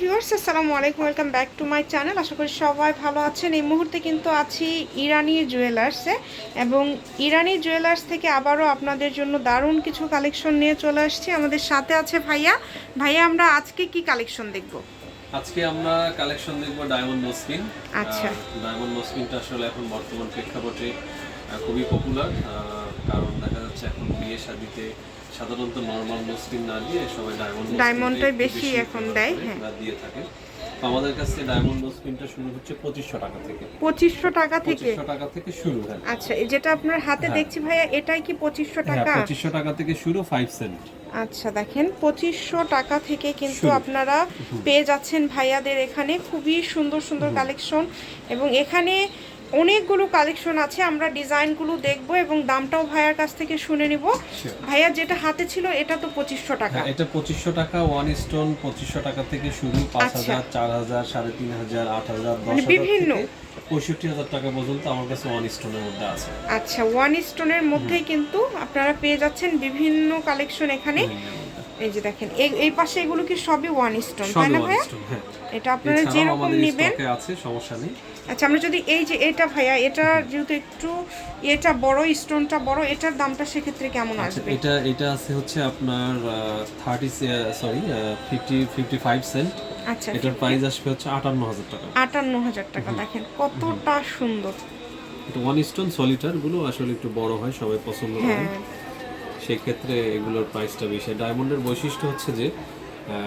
Viewers আসসালামু আলাইকুম welcome back to my channel. আশা করি সবাই ভালো আছেন। এই মুহূর্তে কিন্তু আছি ইরানি জুয়েলার্সে এবং ইরানি জুয়েলার্স থেকে আবারও আপনাদের জন্য দারুণ কিছু কালেকশন নিয়ে চলে আসছি। আমাদের সাথে আছে ভাইয়া। ভাইয়া আমরা আজকে কি কালেকশন দেখব? আজকে আমরা কালেকশন দেখব ডায়মন্ড নোসপিন আচ্ছা। ডায়মন্ড নোসপিনটা আসলে এখন বর্তমান প্রেক্ষাপটে খুবই পপুলার কারণ দেখা যাচ্ছে এখন বিয়ে শাদিতে সাধারণত নর্মাল নোসপিন না দিয়ে সবাই ডায়মন্ড ডায়মন্ডটাই বেশি এখন দেয়, হ্যাঁ। দিয়ে থাকে আমাদের কাছে ডায়মন্ড নোসপিনটা শুরু হচ্ছে পঁচিশশো টাকা থেকে। পঁচিশশো টাকা থেকে? টাকা থেকে শুরু হয়। আচ্ছা এই যেটা আপনার হাতে হ্যাঁ। দেখছি ভাইয়া এটাই কি পঁচিশশো হ্যাঁ টাকা? পঁচিশশো টাকা থেকে শুরু ফাইভ সেন্ট আচ্ছা দেখেন পঁচিশশো টাকা থেকে কিন্তু আপনারা পেয়ে যাচ্ছেন ভাইয়াদের এখানে। খুবই সুন্দর সুন্দর কালেকশন এবং এখানে অনেকগুলো কালেকশন আছে আমরা ডিজাইনগুলো দেখব এবং দামটাও ভাইয়ার কাছ থেকে শুনে নিব। ভাইয়া যেটা হাতে ছিল এটা তো পঁচিশশো টাকা। হ্যাঁ এটা পঁচিশশো টাকা ওয়ান স্টোন পঁচিশশো টাকা থেকে শুরু পাঁচ আচ্ছা। হাজার চার হাজার সাড়ে তিন হাজার আট হাজার মানে বিভিন্ন? পঁয়ষট্টি হাজার টাকা পর্যন্ত আমার কাছে ওয়ান স্টোনের মধ্যে আছে। আচ্ছা ওয়ান স্টোনের মধ্যেই কিন্তু আপনারা পেয়ে যাচ্ছেন বিভিন্ন কালেকশন এখানে। এই যে দেখেন এই- এই পাশে এগুলো কি সবই ওয়ান স্টোন তাই না ভাইয়া? হ্যাঁ। এটা আপনারা যেরকম নেবেন আছে সমস্যা নেই। আচ্ছা আমরা যদি এই যে এটা ভাইয়া এটা যেহেতু একটু এটা বড় স্টোনটা বড় এটার দামটা সেক্ষেত্রে কেমন আচ্ছা আসবে? এটা এটা আছে হচ্ছে আপনার thirty sorry fifty fifty five cent আচ্ছা এটার প্রাইস আসবে হচ্ছে আটান্ন হাজার টাকা। আটান্ন হাজার টাকা দেখেন কতটা সুন্দর। এটা ওয়ান স্টোন সলিটারগুলো আসলে একটু বড় হয় সবাই পছন্দ করে। হ্যাঁ সেই ক্ষেত্রে এগুলোর প্রাইসটা বেশি। ডায়মন্ডের বৈশিষ্ট্য হচ্ছে যে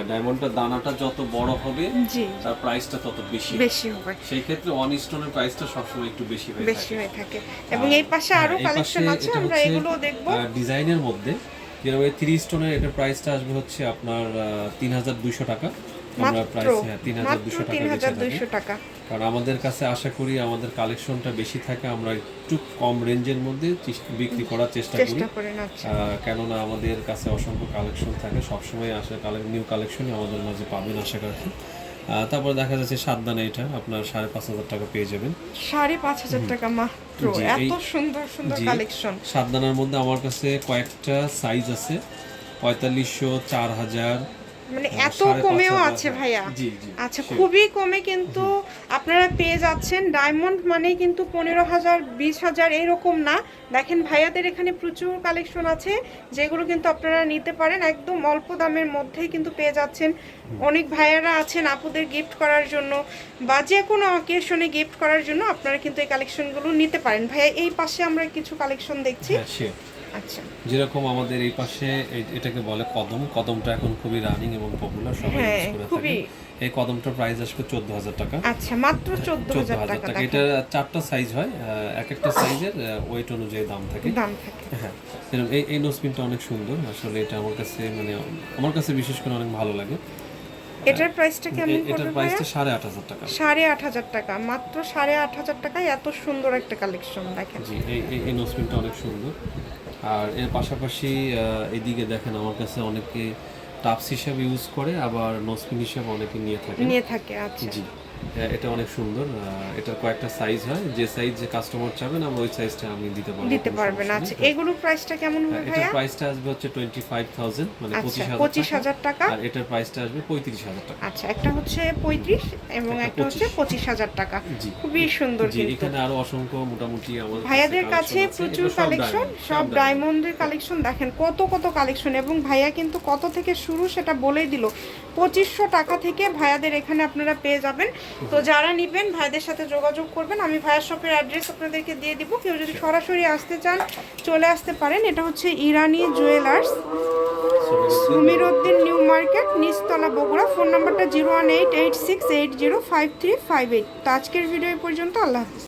ডায়মন্ডটা দানাটা যত বড় হবে জি। তার প্রাইসটা তত বেশি বেশি হবে। সেই ক্ষেত্রে ওয়ান স্টোনের প্রাইসটা সবসময় একটু বেশি হয়ে বেশি থাকে। হয়ে থাকে। এবং এই পাশে আরও হ্যাঁ, কালেকশন আছে আমরা এগুলো দেখব। ডিজাইনের মধ্যে। যেরকম এই থ্রি স্টোনের এটার প্রাইসটা আসবে হচ্ছে আপনার তিন হাজার দুইশো টাকা। আমরা প্রাইস হ্যাঁ তিন হাজার দুশো টাকা বেচে কারণ আমাদের কাছে আশা করি আমাদের কালেকশনটা বেশি থাকে আমরা একটু কম রেঞ্জের মধ্যে বিক্রি করার চেষ্টা করি। কেননা আমাদের কাছে অসংখ্য কালেকশন থাকে সবসময় আসে নিউ কালেকশনই আমাদের মাঝে পাবেন আশা করি। আহ, তারপর দেখা যাচ্ছে সাত দানা এটা আপনার সাড়ে পাঁচ হাজার টাকা পেয়ে যাবেন। সাড়ে পাঁচ হাজার টাকা মাত্র। এত সুন্দর সুন্দর কালেকশন সাত দানার মধ্যে আমার কাছে কয়েকটা সাইজ আছে পঁয়তাল্লিশশো চার হাজার মানে হ্যাঁ, এত কমেও আছে। ভাইয়া। আচ্ছা খুবই কমে কিন্তু আপনারা পেয়ে যাচ্ছেন। ডায়মন্ড মানেই কিন্তু পনেরো হাজার বিশ হাজার এইরকম না। দেখেন ভাইয়াদের এখানে প্রচুর কালেকশন আছে যেগুলো কিন্তু আপনারা নিতে পারেন। একদম অল্প দামের মধ্যেই কিন্তু পেয়ে যাচ্ছেন। অনেক ভাইয়ারা আছেন আপুদের গিফট করার জন্য বা যে কোনো অকেশনে গিফট করার জন্য আপনারা কিন্তু এই কালেকশনগুলো নিতে পারেন। ভাইয়া এই পাশে আমরা কিছু কালেকশন দেখছি। হ্যাঁ যেরকম আমাদের এই পাশে এটাকে বলে কদম। কদমটা এখন খুবই রানিং এবং পপুলার সবাই হ্যাঁ, ইউজ করে থাকে খুবই। এই কদমটার প্রাইস আসবে চোদ্দ হাজার টাকা। আচ্ছা মাত্র চোদ্দ চোদ্দ হাজার টাকা। এটা চারটা সাইজ হয় এক একটা সাইজের ওয়েট অনুযায়ী দাম থাকে। দাম থাকে। হ্যাঁ এই এই নোসপিনটা অনেক সুন্দর। আসলে এটা আমার কাছে মানে আমার কাছে বিশেষ করে অনেক ভালো লাগে। এটার প্রাইসটা কেমন এটার পড়বে ভাইয়া? প্রাইসটা সাড়ে আট হাজার টাকা। সাড়ে আট হাজার টাকা। মাত্র সাড়ে আট হাজার টাকায় এত সুন্দর একটা কালেকশন দেখেন। জি এই এই- এই নোসপিনটা অনেক সুন্দর। আর এর পাশাপাশি আহ, এদিকে দেখেন আমার কাছে অনেকে টাপস হিসাবে ইউজ করে আবার নসপিন হিসাবে অনেকে নিয়ে থাকে নিয়ে থাকে আচ্ছা। জি। এটা অনেক সুন্দর। এটার কয়েকটা সাইজ হয়। যে সাইজ যে কাস্টমার চাবেন আমরা ওই সাইজটা আমি দিতে পারব। দিতে পারবেন। আচ্ছা। এগুলোর প্রাইসটা কেমন হবে হ্যাঁ, এটার প্রাইসটা আসবে হচ্ছে টোয়েন্টি ফাইভ থাউজেন্ড মানে আচ্ছা পঁচিশ পঁচিশ হাজার হাজার টাকা? আর এটার প্রাইসটা আসবে পঁয়ত্রিশ হাজার টাকা। আচ্ছা একটা হচ্ছে পঁয়ত্রিশ এবং একটা হচ্ছে পঁচিশ। হাজার টাকা। খুবই সুন্দর জি কিন্তু। এখানে আরও অসংখ্য মোটামুটি আমার ভাইয়াদের কাছে প্রচুর কালেকশন সব ডায়মন্ডের কালেকশন দেখেন কত কত কালেকশন এবং ভাইয়া কিন্তু কত থেকে শুরু সেটা বলেই দিল। পঁচিশশো টাকা থেকে ভাইয়াদের এখানে আপনারা পেয়ে যাবেন। তো যারা নিবেন, ভাইদের সাথে যোগাযোগ করবেন। আমি ভাইয়ার শপের অ্যাড্রেস আপনাদেরকে দিয়ে দিব। কেউ যদি সরাসরি আসতে চান, চলে আসতে পারেন। এটা হচ্ছে ইরানি জুয়েলার্স সুমির উদ্দিন নিউ মার্কেট, নিচতলা বগুড়া। ফোন নাম্বারটা zero one eight eight six eight zero five three five eight. তো আজকের ভিডিও পর্যন্ত। আল্লাহ হাফিজ।